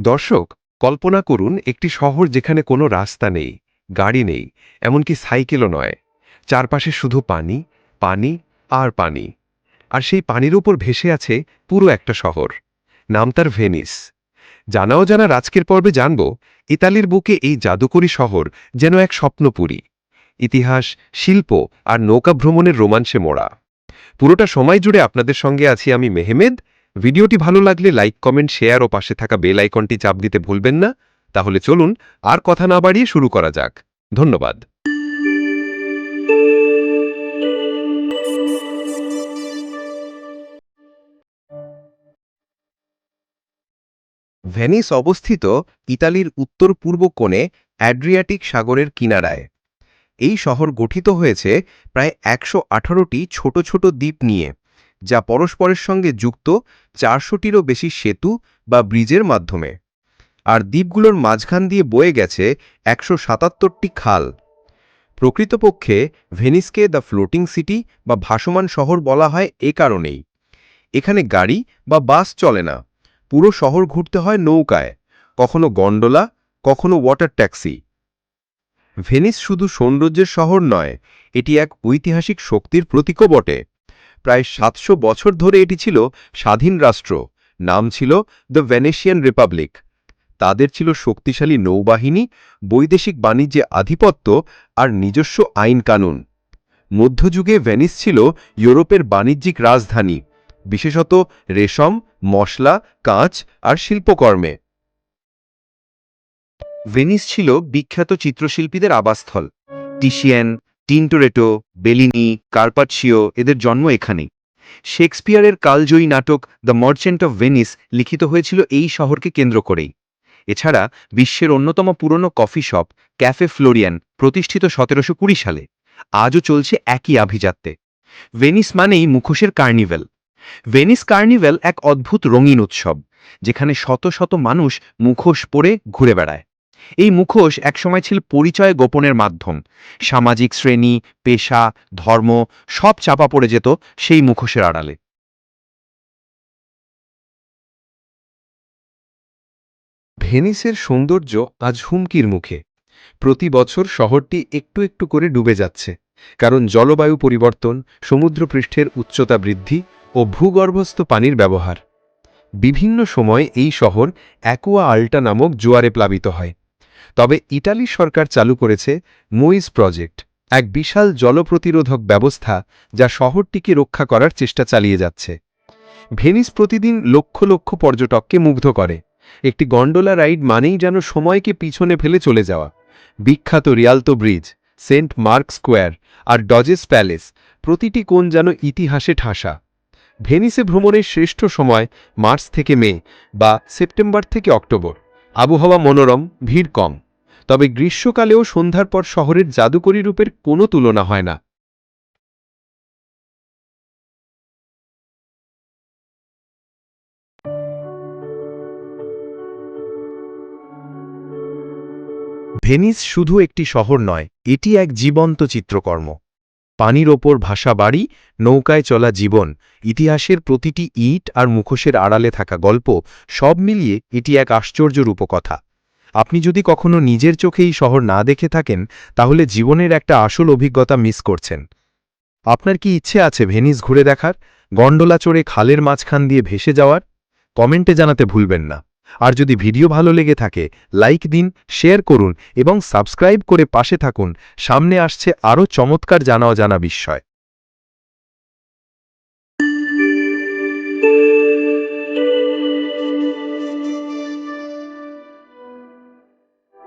দর্শক, কল্পনা করুন একটি শহর যেখানে কোনো রাস্তা নেই, গাড়ি নেই, এমনকি সাইকেলও নয়। চারপাশে শুধু পানি পানি আর পানি। আর সেই পানির উপর ভেসে আছে পুরো একটা শহর। নাম তার ভেনিস। জানাও জানা আজকের পর্বে জানব, ইতালির বুকে এই জাদুকরী শহর যেন এক স্বপ্নপুরী। ইতিহাস, শিল্প আর নৌকা ভ্রমণের রোমাঞ্চে মোড়া। পুরোটা সময় জুড়ে আপনাদের সঙ্গে আছি আমি মেহমেদ ভিডিওটি ভালো লাগলে লাইক, কমেন্ট, শেয়ার ও পাশে থাকা বেল আইকনটি চাপ দিতে ভুলবেন না। তাহলে চলুন আর কথা না বাড়িয়ে শুরু করা যাক। ধন্যবাদ। ভেনিস অবস্থিত ইতালির উত্তর পূর্ব কোণে অ্যাড্রিয়াটিক সাগরের কিনারায়। এই শহর গঠিত হয়েছে প্রায় একশো ছোট ছোট দ্বীপ নিয়ে। যা পরস্পরের সঙ্গে যুক্ত চারশোটিরও বেশি সেতু বা ব্রিজের মাধ্যমে। আর দ্বীপগুলোর মাঝখান দিয়ে বয়ে গেছে একশো সাতাত্তরটি খাল। প্রকৃতপক্ষে ভেনিসকে দ্য ফ্লোটিং সিটি বা ভাসমান শহর বলা হয় এ কারণেই। এখানে গাড়ি বা বাস চলে না, পুরো শহর ঘুরতে হয় নৌকায়, কখনো গন্ডোলা, কখনো ওয়াটার ট্যাক্সি। ভেনিস শুধু সৌন্দর্যের শহর নয়, এটি এক ঐতিহাসিক শক্তির প্রতীকও বটে। প্রায় সাতশো বছর ধরে এটি ছিল স্বাধীন রাষ্ট্র। নাম ছিল দ্য ভেনেশিয়ান রিপাবলিক। তাদের ছিল শক্তিশালী নৌবাহিনী, বৈদেশিক বাণিজ্যে আধিপত্য আর নিজস্ব আইন কানুন। মধ্যযুগে ভেনিস ছিল ইউরোপের বাণিজ্যিক রাজধানী, বিশেষত রেশম, মশলা, কাঁচ আর শিল্পকর্মে। ভেনিস ছিল বিখ্যাত চিত্রশিল্পীদের আবাসস্থল। টিশিয়ান টিন্টোরেটো, বেলিনি কার্পাচিও এদের জন্ম এখানেই। শেক্সপিয়ারের কালজয়ী নাটক দ্য মার্চেন্ট অফ ভেনিস লিখিত হয়েছিল এই শহরকে কেন্দ্র করেই। এছাড়া বিশ্বের অন্যতম পুরনো কফি শপ, ক্যাফে ফ্লোরিয়ান, প্রতিষ্ঠিত সতেরোশো কুড়ি সালে। আজও চলছে একই আভিজাত্যে। ভেনিস মানেই মুখোশের কার্নিভেল। ভেনিস কার্নিভেল এক অদ্ভুত রঙিন উৎসব, যেখানে শত শত মানুষ মুখোশ পরে ঘুরে বেড়ায়। এই মুখোশ একসময় ছিল পরিচয় গোপনের মাধ্যম। সামাজিক শ্রেণি, পেশা, ধর্ম সব চাপা পড়ে যেত সেই মুখোশের আড়ালে। ভেনিসের সৌন্দর্য আজ হুমকির মুখে। প্রতি বছর শহরটি একটু একটু করে ডুবে যাচ্ছে। কারণ জলবায়ু পরিবর্তন, সমুদ্রপৃষ্ঠের উচ্চতা বৃদ্ধি ও ভূগর্ভস্থ পানির ব্যবহার। বিভিন্ন সময় এই শহর অ্যাকোয়া আল্টা নামক জোয়ারে প্লাবিত হয়। তবে ইটালি সরকার চালু করেছে মুইজ প্রজেক্ট, এক বিশাল জলপ্রতিরোধক ব্যবস্থা যা শহরটিকে রক্ষা করার চেষ্টা চালিয়ে যাচ্ছে। ভেনিস প্রতিদিন লক্ষ লক্ষ পর্যটককে মুগ্ধ করে। একটি গন্ডোলা রাইড মানেই যেন সময়কে পিছনে ফেলে চলে যাওয়া। বিখ্যাত Rialto bridge, Saint Mark square আর ডজেস প্যালেস প্রতিটি কোণ যেন ইতিহাসে ঠাসা। ভেনিসে ভ্রমণের শ্রেষ্ঠ সময় মার্চ থেকে মে বা সেপ্টেম্বর থেকে অক্টোবর। আবহাওয়া মনোরম, ভিড় কম। তবে গ্রীষ্মকালেও সন্ধ্যার পর শহরের জাদুকরী রূপের কোনো তুলনা হয় না। ভেনিস শুধু একটি শহর নয়, এটি এক জীবন্ত চিত্রকর্ম। পানির ওপর ভাসা বাড়ি, নৌকায় চলা জীবন, ইতিহাসের প্রতিটি ইট আর মুখোশের আড়ালে থাকা গল্প, সব মিলিয়ে এটি এক আশ্চর্য রূপকথা। আপনি যদি কখনো নিজের চোখে এই শহর না দেখে থাকেন, তাহলে জীবনের একটা আসল অভিজ্ঞতা মিস করছেন। আপনার কি ইচ্ছে আছে ভেনিস ঘুরে দেখার? গন্ডোলা চড়ে খালের মাঝখান দিয়ে ভেসে যাওয়ার? কমেন্টে জানাতে ভুলবেন না। আর যদি ভিডিও ভালো লেগে থাকে, লাইক দিন, শেয়ার করুন এবং সাবস্ক্রাইব করে পাশে থাকুন। সামনে আসছে আরও চমৎকার জানা অজানা বিস্ময়।